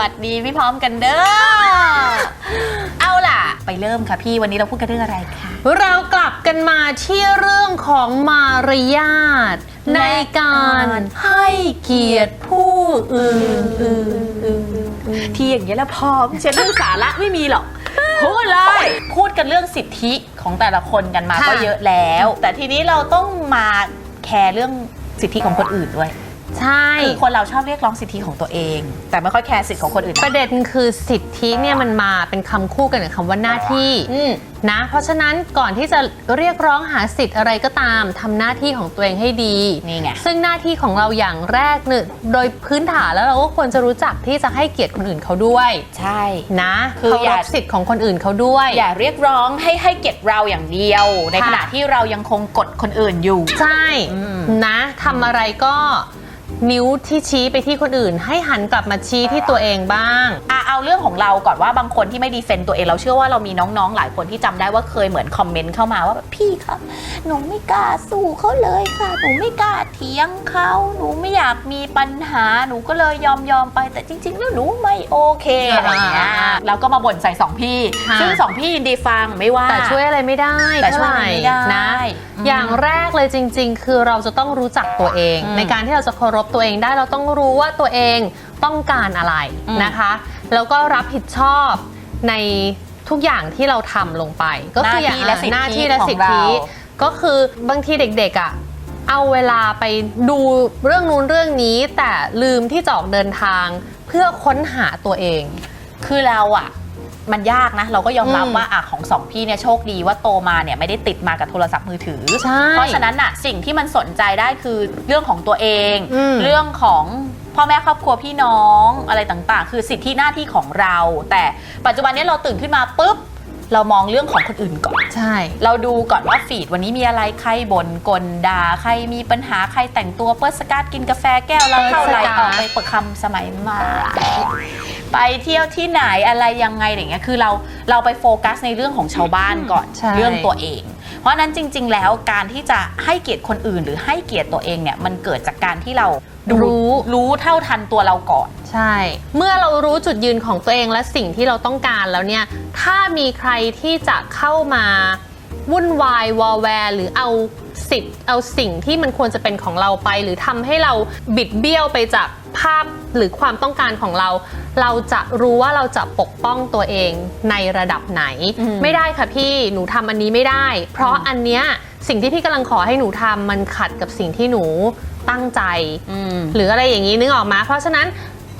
วัสดีพี่พร้อมกันเด้อ เอาล่ะ ไปเริ่มค่ะพี่วันนี้เราพูดกันเรื่องอะไรคะ เรากลับกันมาที่เรื่องของมารยาทในการให้เกียรติผู้อื่นที่อย่างเงี้ยแล้วพร้อมเช่นเรื่องสาระไม่มีหรอก พูดเลยพูดกันเรื่องสิทธิของแต่ละคนกันมาค่ะ ก็เยอะแล้ว แต่ทีนี้เราต้องมาแคร์เรื่องสิทธิของคนอื่นด้วย ใช่ คือคนเราชอบเรียกร้องสิทธิของตัวเอง แต่ไม่ค่อยแคร์สิทธิของคนอื่นปนะระเด็นคือสิทธิเนี่ยมันมาเป็นคำคู่กันกับคำว่าหน้าที่อืม นะ เพราะฉะนั้นก่อนที่จะเรียกร้องหาสิทธิ์อะไรก็ตามทำหน้าที่ของตัวเองให้ดี นี่ไง ซึ่งหน้าที่ของเราอย่างแรกเนี่ยโดยพื้นฐานแล้วเราก็ควรจะรู้จักที่จะให้เกียรติคนอื่นเขาด้วยใช่ นะคือเคาอย่ารพสิทธิ์ของคนอื่นเขาด้วย อย่าเรียกร้องให้ให้เกียรติเราอย่างเดียว ในค่ะ ขณะที่เรายังคงกดคนอื่นอยู่ ใช่อืมนะทำอะไรก็ นิ้วที่ชี้ไปที่คนอื่น ให้หันกลับมาชี้ที่ตัวเองบ้าง อะเอาเรื่องของเราก่อนว่าบางคนที่ไม่ดีเฟนต์ตัวเองเราเชื่อว่าเรามีน้องๆ หลายคนที่จำได้ว่าเคยเหมือนคอมเมนต์เข้ามาว่าแบบพี่คะหนูไม่กล้าสู้เขาเลยค่ะ หนูไม่กล้าเถียงเขาหนูไม่อยากมีปัญหาหนูก็เลยยอมยอมๆไปแต่จริงๆแล้วหนูไม่โอเคอะไรอย่างเงี้ยอ่าแล้วก็มาบ่นใส่สองพี่ค่ะซึ่งสองพี่ยินดีฟังไม่ว่าแต่ช่วยอะไรไม่ได้แต่ช่วยเท่าอะไรไหร่ไม่ได้นะอืมอย่างแรกเลยจริง ๆ คือเราจะต้องรู้จักตัวเองอืมในการที่เราจะเคารพตัวเองได้เราต้องรู้ว่าตัวเองต้องการอะไรอืมนะคะ แล้วก็รับผิดชอบในทุกอย่างที่เราทำลงไป ก็คืออย่างหน้าที่และสิทธิหน้าที่และสิทของธิเรา ก็คือบางทีเด็กๆอะเอาเวลาไปดูเรื่องนู้นเรื่องนี้ แต่ลืมที่จะออกเดินทางเพื่อค้นหาตัวเอง คือเราอะ มันยากนะ เราก็ยอมรับอืมว่าอะของสองพี่เนี่ยโชคดีว่าโตมาเนี่ยไม่ได้ติดมากับโทรศัพท์มือถือ ใช่เพราะฉะนั้นอะสิ่งที่มันสนใจได้คือเรื่องของตัวเอง อืม เรื่องของพ่อแม่ครอบครัวพี่น้องอะไรต่างๆ คือสิทธิหน้าที่ของเรา แต่ปัจจุบันเนี้เราตื่นขึ้นมาปุ๊บ เรามองเรื่องของคนอื่นก่อน ใช่ เราดูก่อนว่าฟีดวันนี้มีอะไรใครบ่นกลด่าใครมีปัญหาใครแต่งตัวเปิดสกัดกินกาแฟแก้วละเท่าไหร่เปิดสกัดออกไปเปิดคำสมัยใหมาไปเที่ยวที่ไหนอะไรยังไงอย่างเงี้ยคือเราเราไปโฟกัสในเรื่องของชาวบ้านก่อนใช่เรื่องตัวเอง เพราะฉะนั้นจริง ๆ แล้วการที่จะให้เกียรติคนอื่น หรือให้เกียรติตัวเองเนี่ยมันเกิดจากการที่เราดูรู้รู้เท่าทันตัวเราก่อน ใช่ เมื่อเรารู้จุดยืนของตัวเองและสิ่งที่เราต้องการแล้วเนี่ย ถ้ามีใครที่จะเข้ามาวุ่นวายวอลแวร์หรือเอา สิทธิ์เอาสิ่งที่มันควรจะเป็นของเราไป หรือทำให้เราบิดเบี้ยวไปจากภาพหรือความต้องการของเรา เราจะรู้ว่าเราจะปกป้องตัวเองในระดับไหนอืมไม่ได้ค่ะพี่หนูทำอันนี้ไม่ได้ เพราะอันเนี้ยสิ่งที่พี่กำลังขอให้หนูทำมันขัดกับสิ่งที่หนูตั้งใจอืมหรืออะไรอย่างนี้นึกออกมา เพราะฉะนั้น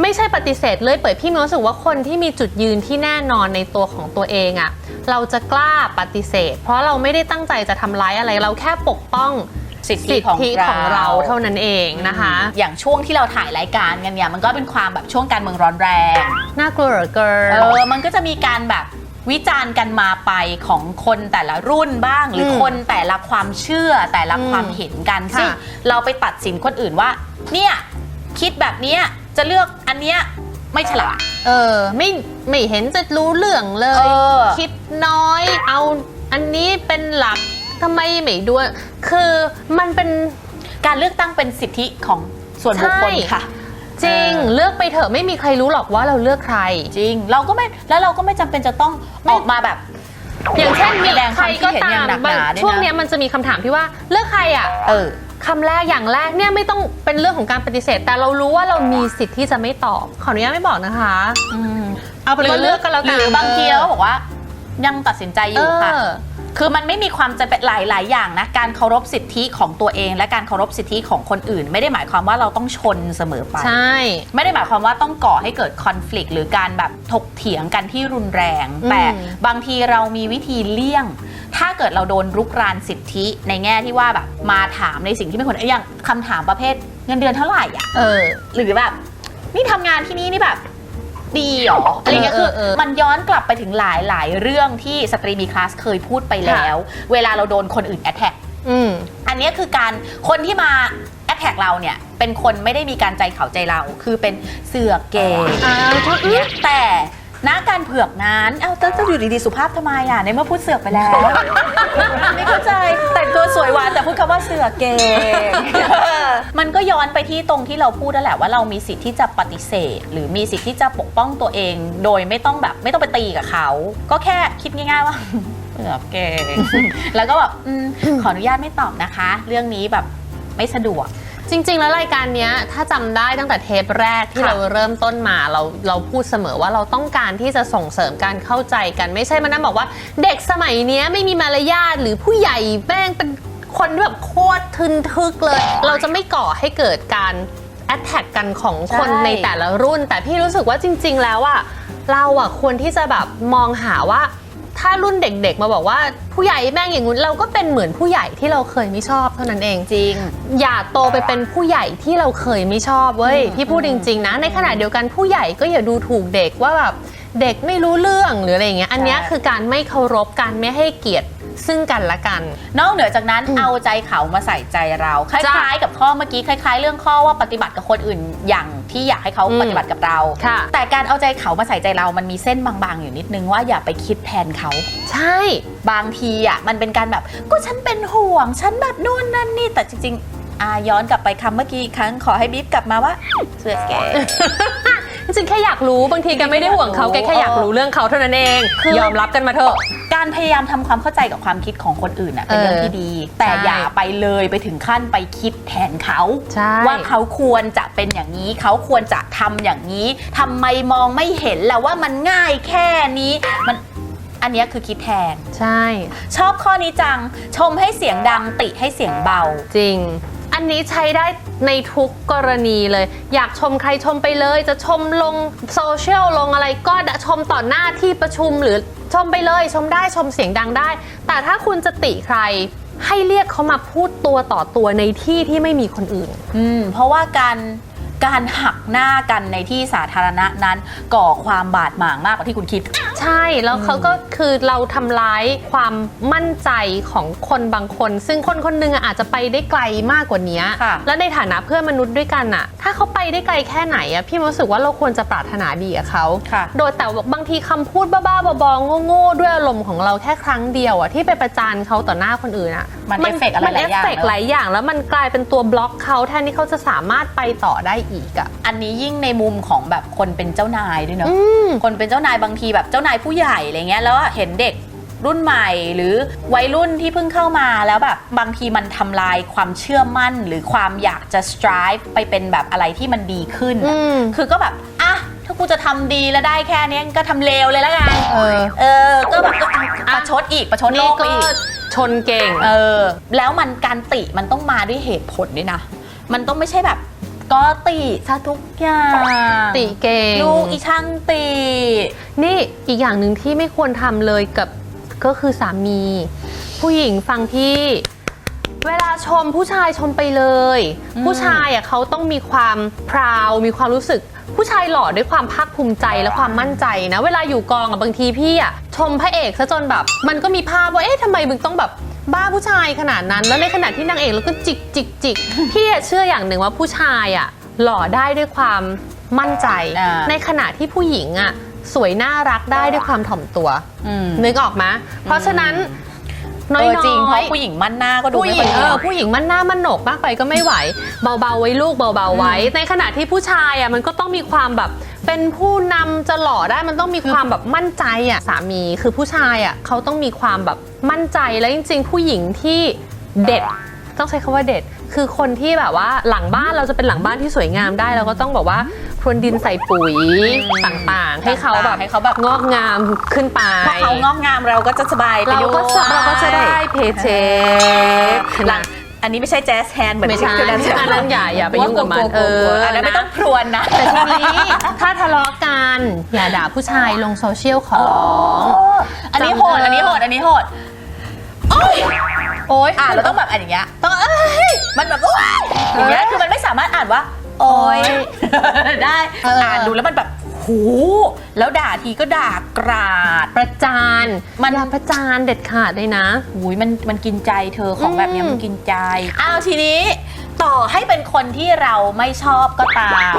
ไม่ใช่ปฏิเสธเลยเปิดพี่มีความรู้สึกว่าคนที่มีจุดยืนที่แน่นอนในตัวของตัวเองอะ่ะเราจะกล้าปฏิเสธ เพราะเราไม่ได้ตั้งใจจะทำร้ายอะไรเราแค่ปกป้องสิทธิสิทของธิเราของเราเท่านั้นเองนะคะ อย่างช่วงที่เราถ่ายรายการกันเนี่ยมันก็เป็นความแบบช่วงการเมืองร้อนแรงน่ากลัวเหลือเกินเออมันก็จะมีการแบบวิจารณ์กันมาไปของคนแต่ละรุ่นบ้าง หรืออมคนแต่ละความเชื่อแต่ละอืมความเห็นกันค่ะซึ่งเราไปตัดสินคนอื่นว่า เนี่ยคิดแบบเนี้ย จะเลือกอันเนี้ยไม่ฉลาด เออ ไม่ไม่เห็นจะรู้เรื่องเลเอยอคิดน้อยเอาอันนี้เป็นหลักทำไมไม่ด้วยคือมันเป็น การเลือกตั้งเป็นสิทธิของส่วนบุคคลใช่ ค่ะ จริง เออ เลือกไปเถอะไม่มีใครรู้หรอกว่าเราเลือกใคร จริงเราก็ไม่แล้วเราก็ไม่จำเป็นจะต้องออกมาแบบอย่างเช่นมีแสดงใครความคิก็ดเห็นตาอย่างมหนักหนาด้วยนะช่วงเนี้ยมันจะมีคำถามที่ว่าเลือกใครอะ เออ คำแรกอย่างแรกเนี่ยไม่ต้องเป็นเรื่องของการปฏิเสธ แต่เรารู้ว่าเรามีสิทธิ์ที่จะไม่ตอบขออนุญาตไม่บอกนะคะอืมเอาเป็นว่าเลือกกันแล้วกันหรือบางทีเราก็บอกว่า ยังตัดสินใจอยู่ค่ะ เออ คือมันไม่มีความจะเป็นหลายหลายอย่างนะ การเคารพสิทธิของตัวเอง และการเคารพสิทธิของคนอื่น ไม่ได้หมายความว่าเราต้องชนเสมอไป ใช่ ไม่ได้หมายความว่าต้องก่อให้เกิดคอน FLICT หรือการแบบถกเถียงกันที่รุนแรง อืมแต่บางทีเรามีวิธีเลี่ยง ถ้าเกิดเราโดนรุกรานสิทธิในแง่ที่ว่าแบบมาถามในสิ่งที่ไม่ควรอย่างคำถามประเภทเงินเดือนเท่าไหร่อะเออ หรือแบบนี่ทำงานที่นี่นี่แบบดีเหรออะไรเงี้ยเอคืออเออมันย้อนกลับไปถึงหลายหลายเรื่องที่สตรีมีคลาสเคยพูดไปแล้ว เวลาเราโดนคนอื่นแอ t แทกอืมอันเนี้ยคือการคนที่มาแอ t แทกเราเนี่ย เป็นคนไม่ได้มีการใจเขาใจเรา คือเป็นเสือกเกย์อ่าทุกเนี่ยแต่ หน้าการเผือกนั้นเอ้าจะอยู่ดีๆสุภาพทำไมอะในเมื่อพูดเสือกไปแล้ว ไม่เข้าใจแต่งตัวสวยหวานแต่พูดคำว่าเสือกเก่ง มันก็ย้อนไปที่ตรงที่เราพูดนั่นแหละว่าเรามีสิทธิ์ที่จะปฏิเสธ หรือมีสิทธิ์ที่จะปกป้องตัวเอง โดยไม่ต้องแบบไม่ต้องไปตีกับเขา ก็แค่คิดง่ายๆว่า เสือกเก่ง แล้วก็แบบอืมขออนุญาตไม่ตอบนะคะ เรื่องนี้แบบไม่สะดวก จริง ๆ แล้วรายการเนี้ยถ้าจำได้ตั้งแต่เทปแรกที่ค่ะเราเริ่มต้นมาเราเราพูดเสมอว่าเราต้องการที่จะส่งเสริมการเข้าใจกันไม่ใช่มานั่งบอกว่า เด็กสมัยเนี้ยไม่มีมารยาทหรือผู้ใหญ่แม่งเป็นคนที่แบบโคตรทึนทึกเลย เราจะไม่ก่อให้เกิดการแอ t แทกกันของคนใช่ ในแต่ละรุ่น แต่พี่รู้สึกว่าจริง ๆ แล้วอะเราอะควรที่จะแบบมองหาว่า ถ้ารุ่นเด็กๆ มาบอกว่าผู้ใหญ่แม่งอย่างงู้นเราก็เป็นเหมือนผู้ใหญ่ที่เราเคยไม่ชอบเท่านั้นเองจริง อย่าโตไปเป็นผู้ใหญ่ที่เราเคยไม่ชอบเว้ยอืมพี่พูดจริง ๆ นะ ในขณะเดียวกันผู้ใหญ่ก็อย่าดูถูกเด็กว่าแบบเด็กไม่รู้เรื่องหรืออะไรอย่างเงี้ยอันเนี้ยคือการไม่เคารพการไม่ให้เกียรติ ซึ่งกันและกัน นอกเหนือจากนั้นอืมเอาใจเขามาใส่ใจเราคจ้ะล้ายๆ กับข้อเมื่อกี้คล้าย ๆ เรื่องข้อว่าปฏิบัติกับคนอื่นอย่างที่อยากให้เขาอืมปฏิบัติกับเราค่ะแต่การเอาใจเขามาใส่ใจเรามันมีเส้นบางๆ อยู่นิดนึงว่าอย่าไปคิดแทนเขา ใช่ บางทีอะมันเป็นการแบบก็ฉันเป็นห่วง ฉันแบบนู่นนั่นนี่แต่จริงๆอ่าย้อนกลับไปคำเมื่อกี้อีกครั้งขอให้บิ๊บกลับมาว่าเสือแก จริงๆแค่อยากรู้บางทีแกไม่ได้ห่วงเขาแกแค่อยากรู้เรื่องเขาเท่านั้นเองคือ ยอมรับกันมาเถอะ การพยายามทำความเข้าใจกับความคิดของคนอื่นอะเป็นเรื่องเออที่ดี แต่ใช่อย่าไปเลยไปถึงขั้นไปคิดแทนเขา ใช่ ว่าเขาควรจะเป็นอย่างนี้ เขาควรจะทำอย่างนี้ทำไมมองไม่เห็นแล้วว่ามันง่ายแค่นี้มันอันเนี้ยคือคิดแทน ใช่ ชอบข้อนี้จังชมให้เสียงดังติให้เสียงเบา จริง อันนี้ใช้ได้ในทุกกรณีเลย อยากชมใครชมไปเลย จะชมลงโซเชียลลงอะไรก็ดชมต่อหน้าที่ประชุมหรือชมไปเลยชมได้ชมเสียงดังได้ แต่ถ้าคุณจะติใครให้เรียกเขามาพูดตัวต่อตัวในที่ที่ไม่มีคนอื่น อืม เพราะว่าการ การหักหน้ากันในที่สาธารณะนั้นก่อความบาดหมางมากกว่าที่คุณคิด ใช่แล้วเขาก็คือเราทำร้ายความมั่นใจของคนบางคน ซึ่งคนคนหนึงอะอาจจะไปได้ไกลมากกว่านี้ค่ะ แล้วในฐานะเพื่อนมนุษย์ด้วยกันอะถ้าเขาไปได้ไกลแค่ไหนอะพี่รู้สึกว่าเราควรจะปรารถนาดีกับเขาค่ะ โดยแต่ว่าบางทีคำพูดบ้าๆบอๆโง่ๆด้วยอารมณ์ของเราแค่ครั้งเดียวอะที่ไปประจานเขาต่อหน้าคนอื่นอะมันเอฟเฟกต์อะไรมันหเอลายอย่างฟเฟกต์หลายอย่าง แล้วมันกลายเป็นตัวบล็อกเขาแทนที่เขาจะสามารถไปต่อได้อีกอะอันนี้ยิ่งในมุมของแบบคนเป็นเจ้านายด้วยเนาะอืมคนเป็นเจ้านายบางทีแบบเจ้านายผู้ใหญ่อะไรเงี้ยแล้วเห็นเด็กรุ่นใหม่หรือวัยรุ่นที่เพิ่งเข้ามาแล้วแบบบางทีมันทำลายความเชื่อมั่น หรือความอยากจะ strive ไปเป็นแบบอะไรที่มันดีขึ้นอะอืมคือก็แบบอะถ้ากูจะทำดีแล้วได้แค่เนี้ยก็ทำเลวเลยแล้วกันเออเออ ก็แบบก็ประชดอีกประชดโลนี่กไปก็อีกชนเก่ง เออ แล้วมันการติมันต้องมาด้วยเหตุผลด้วยนะ มันต้องไม่ใช่แบบ ก็ติซะทุกอย่างติเก่งลูกอีช่างติ นี่อีกอย่างหนึ่งที่ไม่ควรทำเลยกับก็คือสามี ผู้หญิงฟังพี่ เวลาชมผู้ชายชมไปเลยอืมผู้ชายอะเขาต้องมีความพราวมีความรู้สึกผู้ชายหล่อด้วยความภาคภูมิใจและความมั่นใจนะ เวลาอยู่กองอะบางทีพี่อะชมพระเอกซะจนแบบ มันก็มีภาพว่าเอ๊ะทำไมมึงต้องแบบ บ้าผู้ชายขนาดนั้น แล้วในขณะที่นางเอกแล้วก็จิกจิกจิกพี่อะเชื่ออย่างหนึ่งว่าผู้ชายอะหล่อได้ด้วยความมั่นใจ อ่า ในขณะที่ผู้หญิงอะสวยน่ารักได้ด้วยความถ่อมตัว อืมนึกออกไหมเพราะฉะนั้นน้อยเออๆ จริงเพราะผู้หญิงมั่นหน้าก็ดูผู้ไม่หญิค่อยงดีเออผู้หญิงมันหน้ามันโหนกมากไปก็ไม่ไหว เบาๆไว้ลูกเบาๆไว้ ในขณะที่ผู้ชายอะมันก็ต้องมีความแบบ เป็นผู้นำจะหล่อได้มันต้องมีความแบบมั่นใจอะสามีคือผู้ชายอะเขาต้องมีความแบบมั่นใจแล้วจริง ๆ ผู้หญิงที่เด็ดต้องใช้คำว่าเด็ด คือคนที่แบบว่าหลังบ้านเราจะเป็นหลังบ้านที่สวยงามได้เราก็ต้องแบบว่าพรวนดินใส่ปุ๋ยต่างๆ ให้เขาแบบให้เขาแบบ งอกงามขึ้นไป พอเขางอกงามเราก็จะสบายไปเราด้วยก็จะเราก็จะได้เพเชหลัง อันนี้ไม่ใช่แจ๊สแฮนด์เหมือนไม่ใช่ที่คุณอันนั้นอย่าอย่าไปยุ่งกับมันเออเอออันนั้นไม่ต้องพรวนนะแต่ทีนี้ถ้าทะเลาะกันอย่าด่าผู้ชายลงโซเชียลของอันนี้โหดอันนี้โหดอันนี้โหดโอ้ยโอ๊ยอ่านเราต้องแบบอ่านอย่างเงี้ยต้องเอ้ยมันแบบโอ้ยอย่างเงี้ยคือมันไม่สามารถอ่านว่าโอ้ยได้เอออ่อ่านดูแล้วมันแบบ หูแล้วด่าทีก็ด่ากราด ประจานมันอย่าประจานเด็ดขาดเลยนะหูยมันมันกินใจเธอของแบบเนี้ยอืมมันกินใจอ้าวทีนี้ ต่อให้เป็นคนที่เราไม่ชอบก็ตาม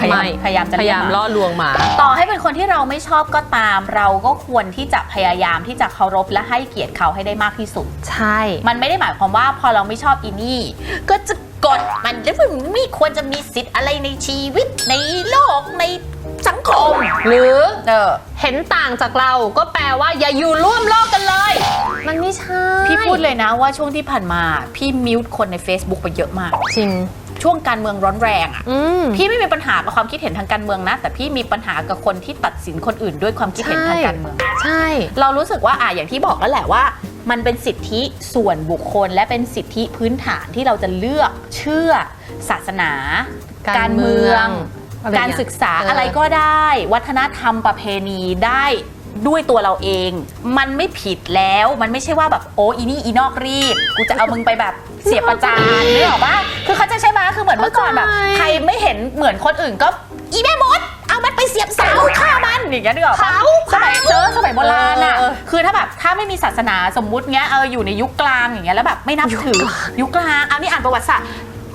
พยายามไม่พยายามจะพเรียายกามมาล่อลวงหมา ต่อให้เป็นคนที่เราไม่ชอบก็ตาม เราก็ควรที่จะพยายามที่จะเคารพและให้เกียรติเขาให้ได้มากที่สุด ใช่ มันไม่ได้หมายความว่าพอเราไม่ชอบอีนี่ ก็จะกดมันแล้วมันไม่ควรจะมีสิทธิ์อะไรในชีวิตในโลกในสังคม หรือเออเห็นต่างจากเราก็แปลว่าอย่าอยู่ร่วมโลกกันเลย มันไม่ใช่พี่พูดเลยนะว่าช่วงที่ผ่านมาพี่มิวต์คนใน Facebook ไปเยอะมาก จริง ช่วงการเมืองร้อนแรงอะอืม พี่ไม่มีปัญหากับความคิดเห็นทางการเมืองนะ แต่พี่มีปัญหากับคนที่ตัดสินคนอื่นด้วยความคิดเห็นทางการเมือง ใช่ เรารู้สึกว่าอะอย่างที่บอกแล้วแหละว่า มันเป็นสิทธิส่วนบุคคล และเป็นสิทธิพื้นฐานที่เราจะเลือกเชื่อ ศาสนา การเมือง อะไรการเงี้ยศึกษาเอออ อะไรก็ได้ วัฒนธรรมประเพณีได้ด้วยตัวเราเอง มันไม่ผิดแล้วมันไม่ใช่ว่าแบบโอ้อีนี่อีนอกรีดกูจะเอามึงไปแบบเสียประจานนึกออกปะคือเขาใจะใช่ไหมคือเหมือนเมื่อก่อนแบบ เข้าใจ ใครไม่เห็นเหมือนคนอื่นก็อีแม่มดเอามันไปเสียบเสาฆ่ามันอย่างเงี้ยนึกออกปะเผาสมัยเจอสมัยโบราณอะเออเออ คือถ้าแบบถ้าไม่มีศาสนาสมมุติเงี้ยเอออยู่ในยุคกลางอย่างเงี้ยแล้วแบบไม่นับถือยุคกลางเอานี่อ่านประวัติศาสตร์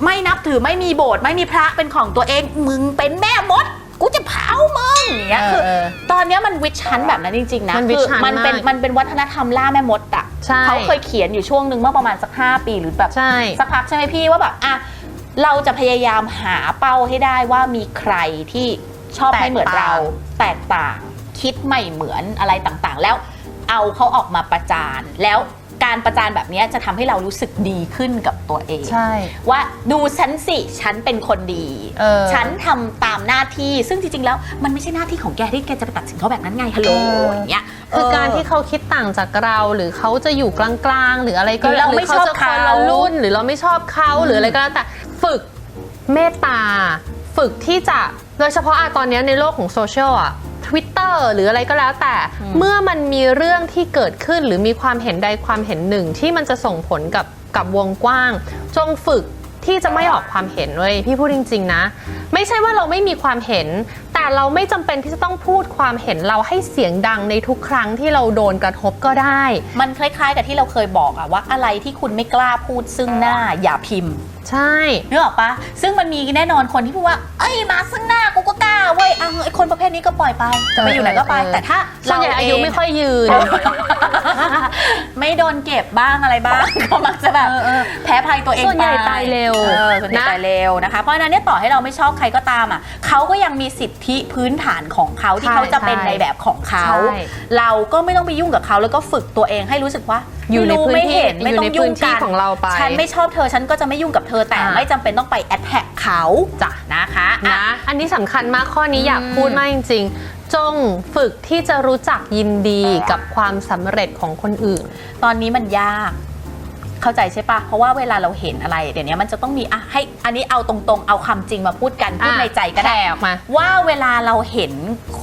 ไม่นับถือไม่มีโบสถ์ไม่มีพระเป็นของตัวเอง มึงเป็นแม่มด กูจะเผามึงอย่างเงี้ยคือ เออ ตอนเนี้ยมันวิชันแบบนั้นจริงๆนะมันวิคือชันมันเป็นมากมันเป็นวัฒนธรรมล่าแม่มดอะใช่ เขาเคยเขียนอยู่ช่วงหนึ่งเมื่อประมาณสัก 5 ปีหรือแบบ ใช่ สักพักใช่ไหมพี่ว่าแบบอะเราจะพยายามหาเป้าให้ได้ว่ามีใครที่ชอบแตกไม่เหมือนต่างเรา แตกต่างคิดไม่เหมือนอะไรต่างๆ แล้วเอาเขาออกมาประจานแล้ว การประจานแบบเนี้ยจะทำให้เรารู้สึกดีขึ้นกับตัวเอง ใช่ ว่าดูฉันสิ ฉันเป็นคนดี เออฉันทำตามหน้าที่ซึ่งจริงๆแล้วมันไม่ใช่หน้าที่ของแกที่แกจะไปตัดสินเขาแบบนั้นไงฮัลโหลเอออ อย่างเงี้ยคือการที่เขาคิดต่างจากเราหรือเขาจะอยู่กลางๆ หรืออะไรก็หรือเราไม่ชอบจะคนละเขารุ่น หรือเราไม่ชอบเขาหรืออะไรก็แล้วแต่ฝึกเมตตา ฝึกที่จะโดยเฉพาะอะตอนเนี้ยในโลกของโซเชียลอะ Twitter หรืออะไรก็แล้วแต่อืมเมื่อมันมีเรื่องที่เกิดขึ้นหรือมีความเห็นใดความเห็นหนึ่ง ที่มันจะส่งผลกับกับวงกว้าง จงฝึกที่จะไม่ออกความเห็นเว้ยพี่พูดจริง ๆ นะ ไม่ใช่ว่าเราไม่มีความเห็น แต่เราไม่จำเป็นที่จะต้องพูดความเห็นเราให้เสียงดังในทุกครั้งที่เราโดนกระทบก็ได้ มันคล้าย ๆ กับที่เราเคยบอกอะว่าอะไรที่คุณไม่กล้าพูดซึ่งหน้าอย่าพิมพ์ ใช่นึกออกปะซึ่งมันมีแน่นอนคนที่พูดว่า เอ้ยมาซึ่งหน้ากูก็กล้าเว้ยอะไอคนประเภทนี้ก็ปล่อยไป จะไปอยู่ไหนก็ไปเออแต่ถ้าส่วนใหญ่อายุไม่ค่อยยืน ไม่โดนเก็บบ้างอะไรบ้างก็มักจะแบบเออเออแพ้ภัยตัวเองส่วนใหญ่ไปตายเร็วเออส่วนใหญ่นะตายเร็วนะคะ เพราะฉะนั้นเนี่ยต่อให้เราไม่ชอบใครก็ตามอะเขาก็ยังมีสิทธิพื้นฐานของเขาที่ใช่เขาจะเป็นใช่ในแบบของเขาใช่เราก็ไม่ต้องไปยุ่งกับเขาแล้วก็ฝึกตัวเองให้รู้สึกว่าอยู่ในไม่รู้พื้นไม่ที่เห็นไม่อยู่ต้อในงยุ่พื้งนที่กันของเราไป ฉันไม่ชอบเธอฉันก็จะไม่ยุ่งกับเธอแต่อ่าไม่จำเป็นต้องไปแอดแท็กเขาจ้ะนะคะอะนะ อันนี้สำคัญมากข้อนี้อืมอยากพูดมากจริง ๆ จงฝึกที่จะรู้จักยินดีกับความสำเร็จของคนอื่น ตอนนี้มันยาก เข้าใจใช่ปะเพราะว่าเวลาเราเห็นอะไร เดี๋ยวนี้มันจะต้องมีอะให้ อันนี้เอาตรงๆ เอาคำจริงมาพูดกันพูดอะในใจก็ได้แผ่ออกมา ว่าเวลาเราเห็น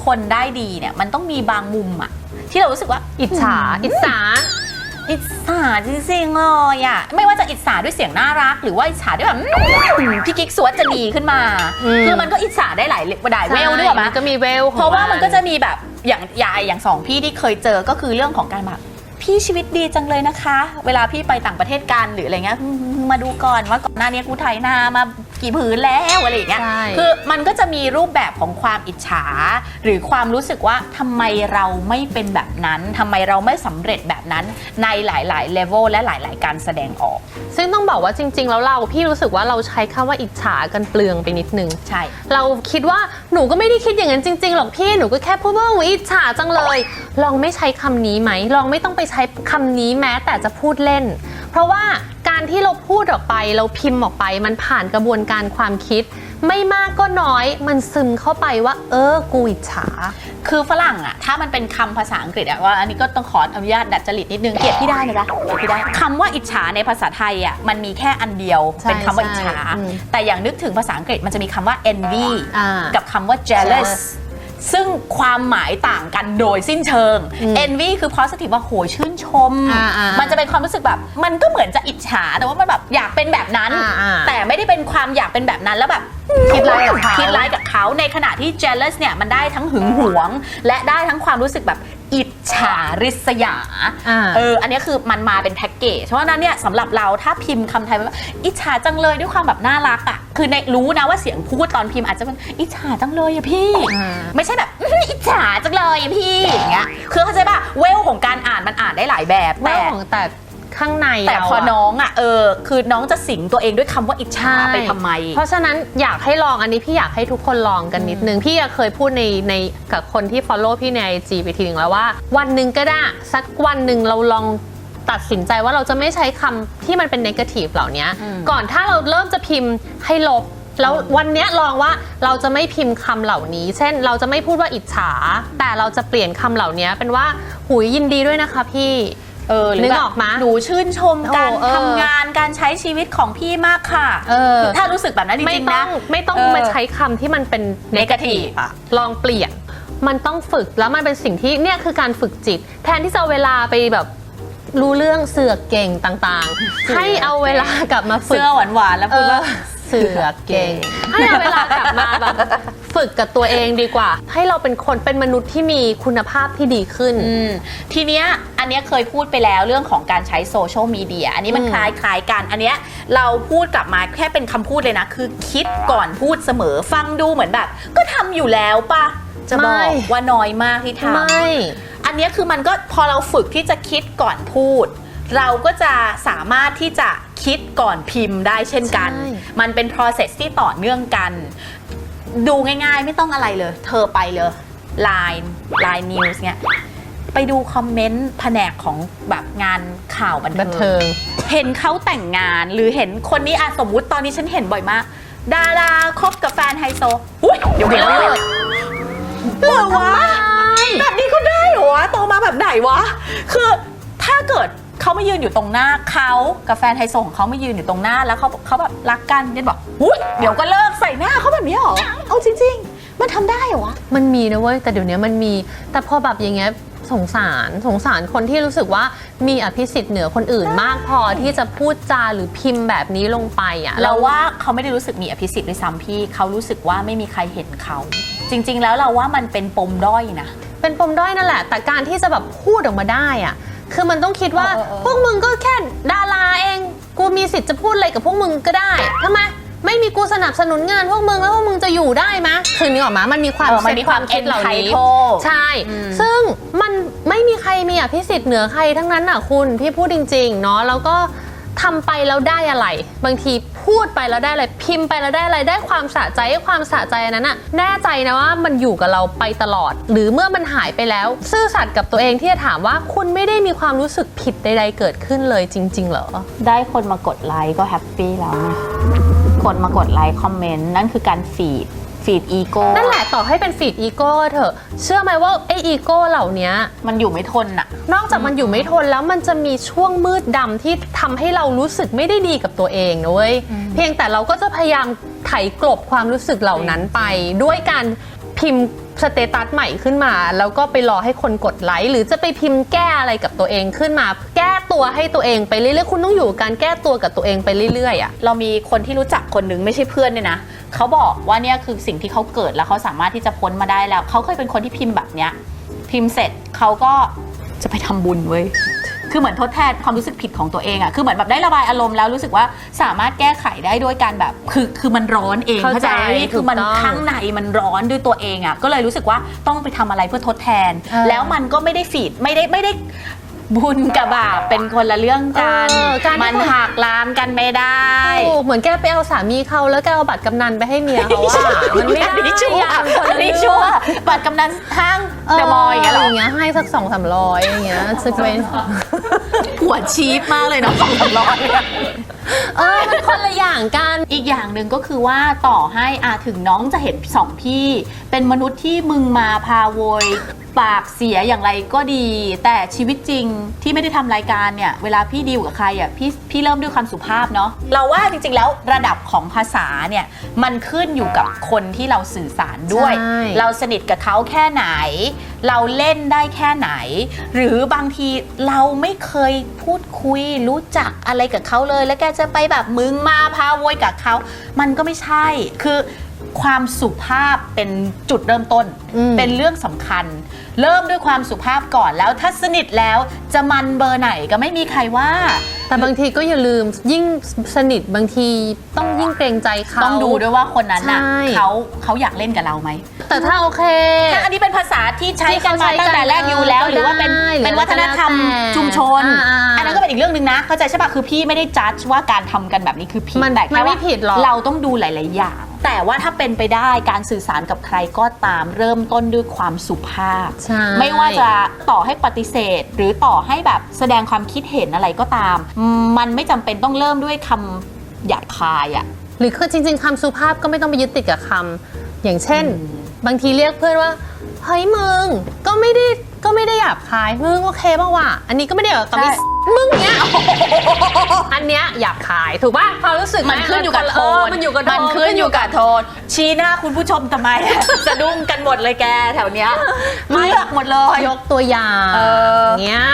คนได้ดีเนี่ย มันต้องมีบางมุมอะที่เรารู้สึกว่า อิจฉา อิจฉา อิจฉาจริงๆเลยอะไม่ว่าจะอิจฉาด้วยเสียงน่ารัก หรือว่าอิจฉาด้วยแบบอืมพี่กิ๊กสวดจะดีขึ้นมา อืม คือมันก็อิจฉาได้หลายหลายเวลด้วยหรอใช่มะมันก็มีเวลของเพราะว่ามันก็จะมีแบบอย่างยายอย่างสองพี่ที่เคยเจอก็คือเรื่องของการแบบพี่ชีวิตดีจังเลยนะคะ เวลาพี่ไปต่างประเทศกันหรืออะไรเงี้ยอืมมาดูก่อนว่าก่อนหน้านี้กูไถนามา กี่ผืนแล้วอะไรอย่างเงี้ยใช่ คือมันก็จะมีรูปแบบของความอิจฉา หรือความรู้สึกว่าทำไมเราไม่เป็นแบบนั้นทำไมเราไม่สำเร็จแบบนั้นในหลายๆเลเวลและหลาย ๆ การแสดงออกซึ่งต้องบอกว่าจริง ๆ แล้วเราพี่รู้สึกว่าเราใช้คำว่าอิจฉากันเปลืองไปนิดนึง ใช่ เราคิดว่าหนูก็ไม่ได้คิดอย่างนั้นจริงๆหรอกพี่หนูก็แค่พูดว่าหนูอิจฉาจังเลย ลองไม่ใช้คำนี้ไหมลองไม่ต้องไปใช้คำนี้แม้แต่จะพูดเล่น เพราะว่าการที่เราพูดออกไปเราพิมพ์ออกไป มันผ่านกระบวนการความคิด ไม่มากก็น้อยมันซึมเข้าไปว่า เออ กูอิจฉา คือฝรั่งอะถ้ามันเป็นคำภาษาอังกฤษอะว่าอันนี้ก็ต้องขออนุญาตดัดจริตนิดนึงเกลียดพี่ได้นะจ๊ะเกลียดพี่ได้คำว่าอิจฉาในภาษาไทยอะมันมีแค่อันเดียวใช่เป็นคำว่าอิจฉาใช่อืมแต่อย่างนึกถึงภาษาอังกฤษมันจะมีคำว่า envy อ่ากับคำว่า jealous jealous ซึ่งความหมายต่างกันโดยสิ้นเชิงอืม envy คือ positive ว่าโหยชื่นชม อ่าอ่ามัมันจะเป็นความรู้สึกแบบ มันก็เหมือนจะอิจฉา แต่ว่ามันแบบอยากเป็นแบบนั้น อ่าอ่าแต่ไม่ได้เป็นความอยากเป็นแบบนั้นแล้วแบบคิดร้ายกับเขา คิดร้ายกับเขาในขณะที่ jealous เนี่ยมันได้ทั้งหึงหวง และได้ทั้งความรู้สึกแบบ อิจฉาริษยา อ่า เออ อันนี้คือมันมาเป็นแพ็กเกจ เพราะฉะนั้นเนี่ยสำหรับเราถ้าพิมพ์คำไทยว่าอิจฉาจังเลยด้วยความแบบน่ารักอะ่ะ คือในรู้นะว่าเสียงพูดตอนพิมพ์อาจจะเป็นอิจฉาจังเลยอะพี่ อ่า ไม่ใช่แบบอื้ออิจฉาจังเลยอะพี่อย่างเงี้ย คือเข้าใจป่ะ เวลของการอ่านมันอ่านได้หลายแบบแวแต่วของแต่ ข้างในแต่เราพออะน้องอะ่ะเออคือน้องจะสิงตัวเองด้วยคำว่าอิจฉาใช่ ไปทำไม เพราะฉะนั้นอยากให้ลองอันนี้พี่อยากให้ทุกคนลองกันนิดนึง พี่อะเคยพูดในในกับคนที่ follow พี่ใน IG ไปทีหนึ่งแล้วว่า วันหนึ่งก็ได้ สักวันหนึ่งเราลองตัดสินใจว่าเราจะไม่ใช้คำที่มันเป็น negative เหล่านี้อืมก่อนถ้าเราเริ่มจะพิมพ์ให้ลบ แล้ววันเนี้ยลองว่าเราจะไม่พิมพ์คำเหล่านี้ เช่น เราจะไม่พูดว่าอิจฉา แต่เราจะเปลี่ยนคำเหล่านี้เป็นว่าหุยยินดีด้วยนะคะพี่ เออหรือนึกแบบออกมะหนูชื่นชมการโอ้เออ ทำงานการใช้ชีวิตของพี่มากค่ะ เออคือถ้ารู้สึกแบบนั้นจไม่ริงๆต้อนะ งไม่ต้องเออมาใช้คำที่มันเป็น negative อะ ลองเปลี่ยน มันต้องฝึกแล้วมันเป็นสิ่งที่เนี่ยคือการฝึกจิต แทนที่จะเอาเวลาไปแบบรู้เรื่องเสือกเก่งต่างๆ ให้เอาเวลากลับมาฝึก เสื้อหวานๆแล้วเอพูดอว่าเสือกเก่งให้เอาเวลากลับมาแบบฝึกกับตัวเองดีกว่า ให้เราเป็นคนเป็นมนุษย์ที่มีคุณภาพที่ดีขึ้น อืมทีเนี้ยอันเนี้ยเคยพูดไปแล้วเรื่องของการใช้โซเชียลมีเดียอันนี้มันอืม คล้ายคล้ายๆกัน อันเนี้ยเราพูดกลับมาแค่เป็นคำพูดเลยนะ คือคิดก่อนพูดเสมอฟังดูเหมือนแบบ ก็ทำอยู่แล้วปะจะบอกว่าน้อยมากที่ทำ ไม่ อันเนี้ยคือมันก็พอเราฝึกที่จะคิดก่อนพูด เราก็จะสามารถที่จะ คิดก่อนพิมพ์ได้เช่นกัน ใช่ มันเป็น process ที่ต่อเนื่องกัน ดูง่ายๆ ไม่ต้องอะไรเลย เธอไปเลย Line Line News เนี่ยไปดูคอมเมนต์แผนกของแบบงานข่าวบันบันเทิเทิง ง เห็นเขาแต่งงานหรือเห็นคนนี้อะสมมุติตอนนี้ฉันเห็นบ่อยมาก ดาราคบกับแฟนไฮโซอุ้ยเดี๋ยวเดี๋ยวเลิเดี๋ยวกเหรอวะแบบนี้ก็ได้เหรอวะโตมาแบบไหนวะ คือถ้าเกิด เขามายืนอยู่ตรงหน้าเขากับแฟนไฮโซของเขามายืนอยู่ตรงหน้าแล้วเขาเขาแบบรักกันเจนบอกอุ้ยเดี๋ยวก็เลิกใส่หน้าเขาแบบนี้เหรอเอาจริง ๆ มันทำได้เหรอวะ มันมีนะเว้ย แต่เดี๋ยวนี้มันมี แต่พอแบบอย่างเงี้ยสงสารสงสารคนที่รู้สึกว่ามีอภิสิทธิ์เหนือคนอื่นมากพอที่จะพูดจาหรือพิมพ์แบบนี้ลงไปอะเราว่าเขาไม่ได้รู้สึกมีอภิสิทธิ์ด้วยซ้ำพี่เขารู้สึกว่าไม่มีใครเห็นเขา จริง ๆ แล้วเราว่ามันเป็นปมด้อยนะ เป็นปมด้อยนั่นแหละ แต่การที่จะแบบพูดออกมาได้อะ คือมันต้องคิดว่าเออเออเออ พวกมึงก็แค่ดาราเอง กูมีสิทธิ์จะพูดอะไรกับพวกมึงก็ได้ทำไมไม่มีกูสนับสนุนงานพวกมึงแล้วพวกมึงจะอยู่ได้ไหมคือนึกออกมามันมีความเออมันมีความคิดเหล่านี้ entitled ใช่ อืม ซึ่งมันไม่มีใครมีอภิสิทธิ์เหนือใครทั้งนั้นน่ะคุณพี่พูดจริง ๆ เนาะแล้วก็ทำไปแล้วได้อะไร บางที พูดไปแล้วได้อะไรพิมพ์ไปแล้วได้อะไรได้ความสะใจไอ้ความสะใจอันนั้นอะแน่ใจนะว่ามันอยู่กับเราไปตลอด หรือเมื่อมันหายไปแล้ว ซื่อสัตย์กับตัวเองที่จะถามว่าคุณไม่ได้มีความรู้สึกผิดใด ๆ เกิดขึ้นเลยจริง ๆ เหรอ ได้คนมากดไลค์ก็แฮปปี้แล้วไงคนมากดไลค์คอมเมนต์นั่นคือการฟีด ฟีดอีโก้นั่นแหละต่อให้เป็นฟีดอีโก้เถอะ เชื่อไหมว่าไอ้อีโก้เหล่านี้มันอยู่ไม่ทนอะนอกจากมันอยู่ไม่ทนแล้วมันจะมีช่วงมืดดำที่ทำให้เรารู้สึกไม่ได้ดีกับตัวเองนะเว้ยเพียงแต่เราก็จะพยายามไถกลบความรู้สึกเหล่านั้นไป ด้วยการ พิมพ์สเตตัสใหม่ขึ้นมา แล้วก็ไปรอให้คนกดไลค์หรือจะไปพิมพ์แก้อะไรกับตัวเองขึ้นมา แก้ตัวให้ตัวเองไปเรื่อยๆคุณต้องอยู่การแก้ตัวกับตัวเองไปเรื่อยๆอะเรามีคนที่รู้จักคนหนึงไม่ใช่เพื่อนเนี่ยนะเขาบอกว่าเนี่ยคือสิ่งที่เขาเกิดแล้วเขาสามารถที่จะพ้นมาได้แล้วเขาเคยเป็นคนที่พิมพ์แบบเนี้ยพิมพ์เสร็จเขาก็จะไปทำบุญเว้ย คือเหมือนทดแทนความรู้สึกผิดของตัวเองอะคือเหมือนแบบได้ระบายอารมณ์แล้วรู้สึกว่าสามารถแก้ไขได้ด้วยการแบบ คือคือมันร้อนเองเข้าใจไหมคือมันถูกต้องข้างในมันร้อนด้วยตัวเองอะก็เลยรู้สึกว่าต้องไปทำอะไรเพื่อทดแทน เออ แล้วมันก็ไม่ได้ฟีดไม่ได้ไม่ได้บุญกับบาปเป็นคนละเรื่องกันเออการที่มันหักล้างกันไม่ได้ ถูกเหมือนแกไปเอาสามีเขาแล้วแกเอาบัตรกำนันไปให้เมียเขาว่ามันไม่ได้อันนี้ชัวร์อย่างคนอัละนนี้เรื่องชัวร์บัตรกำนันห้างเดอะมอลล์อย่างเงี้ยเหรออย่างเงี้ยให้สักสองสามร้อยอย่างเงี้ยจะเป็น หัวชีพมากเลยเนาะสองสามร้อยเออมันคนละอย่างกันอีกอย่างหนึ่งก็คือว่าต่อให้อาถึงน้องจะเห็นสองพี่ เป็นมนุษย์ที่มึงมาพาโวย ปากเสียอย่างไรก็ดี แต่ชีวิตจริงที่ไม่ได้ทำรายการเนี่ย เวลาพี่ดีลกับใครอะพี่พี่เริ่มด้วยความสุภาพเนาะเราว่าจริงๆแล้วระดับของภาษาเนี่ย มันขึ้นอยู่กับคนที่เราสื่อสารด้วย ใช่ เราสนิทกับเขาแค่ไหน เราเล่นได้แค่ไหน หรือบางทีเราไม่เคยพูดคุยรู้จักอะไรกับเขาเลย แล้วแกจะไปแบบมึงมาพาโวยกับเขา มันก็ไม่ใช่คือความสุภาพเป็นจุดเริ่มต้น อืม เป็นเรื่องสำคัญ เริ่มด้วยความสุภาพก่อนแล้วถ้าสนิทแล้วจะมันเบอร์ไหนก็ไม่มีใครว่า แต่บางทีก็อย่าลืมยิ่งสนิทบางทีต้องยิ่งเกรงใจเขา ต้องดูด้วยว่าคนนั้นน่ะใช่ เขาเขาอยากเล่นกับเราไหมแต่ถ้าโอเค ถ้าอันนี้เป็นภาษาที่ใช้กันมาที่เขาใช้ตั้งแต่แรกอยู่แล้วกันหรือว่าเป็นได้หรือเป็นวัฒนธรรมอะไรก็แล้วแต่ชุมชน อ่าๆอันนั้นก็เป็นอีกเรื่องหนึ่งนะ เข้าใจใช่ปะคือพี่ไม่ได้จัดว่าการทำกันแบบนี้คือผิดมันแต่มัแค่นไม่ว่าผิดหรอก เราต้องดูหลาย ๆ อย่าง แต่ว่าถ้าเป็นไปได้การสื่อสารกับใครก็ตามเริ่มต้นด้วยความสุภาพ ใช่ ไม่ว่าจะต่อให้ปฏิเสธ หรือต่อให้แบบแสดงความคิดเห็นอะไรก็ตาม มันไม่จำเป็นต้องเริ่มด้วยคำหยาบคายอะ หรือคือจริง ๆคำสุภาพก็ไม่ต้องไปยึดติดกับคำอย่างเช่น บางทีเรียกเพื่อนว่าเฮ้ยมึงก็ไม่ได้ก็ไม่ได้หยาบคายมึงโอเคป่าวะอันนี้ก็ไม่ได้แบบตอนนี้ใช่ มึงเนี้ย อันเนี้ยหยาบคายถูกป่ะความรู้สึกไหมันขึ้นอยู่กับโทเอนมันอยู่กับโทมันขึ้นอยู่กับโทน ชี้หน้าคุณผู้ชมทำไม สะดุ้งกันหมดเลยแกแถวเนี้ยไม่เลือกหมดเลย ยกตัวอย่างเออเงี้ย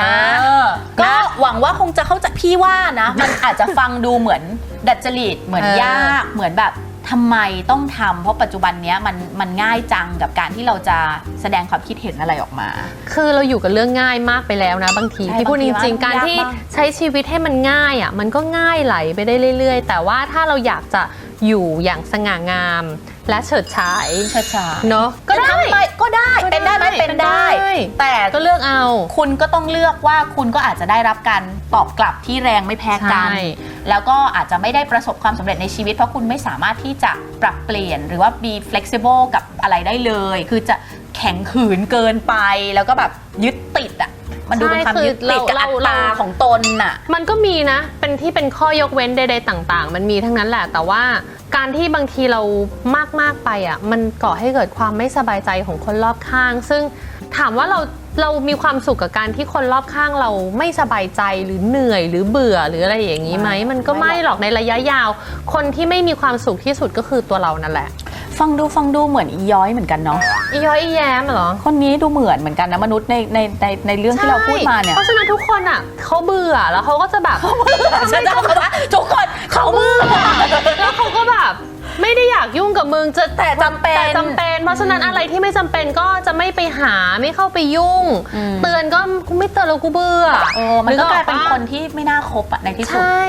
นะ เออ ก็หวังว่าคงจะเข้าใจพี่ว่านะ มันอาจจะฟังดูเหมือนดัดจริตเหมือนเออ ยากเหมือนแบบ ทำไมต้องทำเพราะปัจจุบันเนี้ยมันมันง่ายจังกับการที่เราจะแสดงความคิดเห็นอะไรออกมา คือเราอยู่กับเรื่องง่ายมากไปแล้วนะ บางทีใช่พี่พูดบางทีจริง ว่าๆ การที่ยากมาก ใช้ชีวิตให้มันง่ายอะมันก็ง่ายไหลไปได้เรื่อย ๆ แต่ว่าถ้าเราอยากจะอยู่อย่างสง่างาม และเฉิดฉายช้าๆ เนาะก็ได้ทำม ก็ได้ก็ได้ เป็นได้ไหมเป็นได้เป็นได้ แต่ก็เลือกเอา คุณก็ต้องเลือกว่าคุณก็อาจจะได้รับการตอบกลับที่แรงไม่แพ้กันใช่แล้วก็อาจจะไม่ได้ประสบความสำเร็จในชีวิต เพราะคุณไม่สามารถที่จะปรับเปลี่ยนหรือว่า be flexible กับอะไรได้เลย คือจะแข็งขืนเกินไปแล้วก็แบบยึดติดอะ มันดูเป็นความยึดติดกับอัตตราของตนน่ะ มันก็มีนะ เป็นที่เป็นข้อยกเว้นใดๆต่าง ๆ มันมีทั้งนั้นแหละ แต่ว่าการที่บางทีเรามากๆไปอะ มันก่อให้เกิดความไม่สบายใจของคนรอบข้าง ซึ่ง ถามว่าเราเรามีความสุขกับการที่คนรอบข้างเราไม่สบายใจหรือเหนื่อยหรือเบื่อหรืออะไรอย่างนี้ไหมไม่มันก็ไม่ไม่หหรรออกกในระยะยาว คนที่ไม่มีความสุขที่สุดก็คือตัวเรานั่นแหละ ฟังดูฟังดูเหมือนอีย้อยเหมือนกันเนาะอีย้อยอีแย้มอะเหรอคนนี้ดูเหมือนเหมือนกันนะมนุษย์ในในในในเรื่องที่เราพูดมาเนี่ยเพราะฉะนั้นทุกคนอะเขาเบื่อแล้วเขาก็จะแบบฉันจะเอาคำว่าทุกคนเขาเบื่อแล้วเขาก็แบบ ไม่ได้อยากยุ่งกับมึงจะแต่จำเป็นแต่จำเป็น เพราะฉะนั้นอะไรที่ไม่จำเป็นก็จะไม่ไปหาไม่เข้าไปยุ่ง อืม เตือนก็กูไม่เตือนแล้วกูเบื่อเออมันก็กลายเป็นออปะคนที่ไม่น่าคบอะในที่สุด ใช่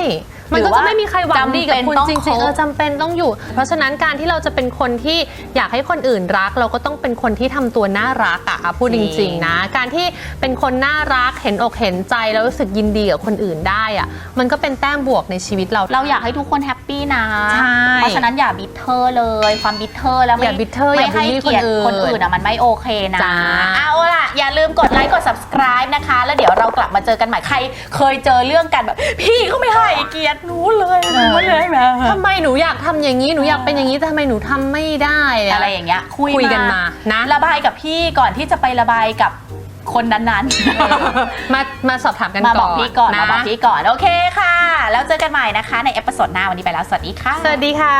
มันก็จะไม่มีใครหวังดีกับคุณจำเป็นต้องจริงคบๆเออจำเป็นต้องอยู่ เพราะฉะนั้นการที่เราจะเป็นคนที่อยากให้คนอื่นรัก เราก็ต้องเป็นคนที่ทำตัวน่ารักอะอะพูดจริง ๆ นะ การที่เป็นคนน่ารักเห็นอกเห็นใจแล้วรู้สึกยินดีกับคนอื่นได้อะมันก็เป็นแต้มบวกในชีวิตเรา เราอยากให้ทุกคนแฮปปี้นะ ใช่เพราะฉะนั้นอย่าบิทเทอร์เลย ความบิทเทอร์แล้วไม่อย่า bitter ไม่อย่าให้ bully เกียรติคนอื่นคนอื่นอะมันไม่โอเคนะจ้า เอาล่ะ อย่าลืมกดไลค์กด subscribe นะคะ แล้วเดี๋ยวเรากลับมาเจอกันใหม่ใคร เคยเจอเรื่องกันแบบ พี่เขาไม่ให้เกียรติหนูเลยหนูเลยแม่ทำไมหนูอยากทำอย่างนี้หนูอยากเป็นอย่างนี้แต่ทำไมหนูทำไม่ได้ะอะไรอย่างเงี้ยคุยคุยกันมานะ ระบายกับพี่ก่อนที่จะไประบายกับคนนั้นๆ มามาสอบถามกันมาก่อนบอกพี่ก่อนนะมาบอกพี่ก่อนโอเคค่ะ แล้วเจอกันใหม่นะคะ ในเอพิโซดหน้าวันนี้ไปแล้ว สวัสดีค่ะ สวัสดีค่ะ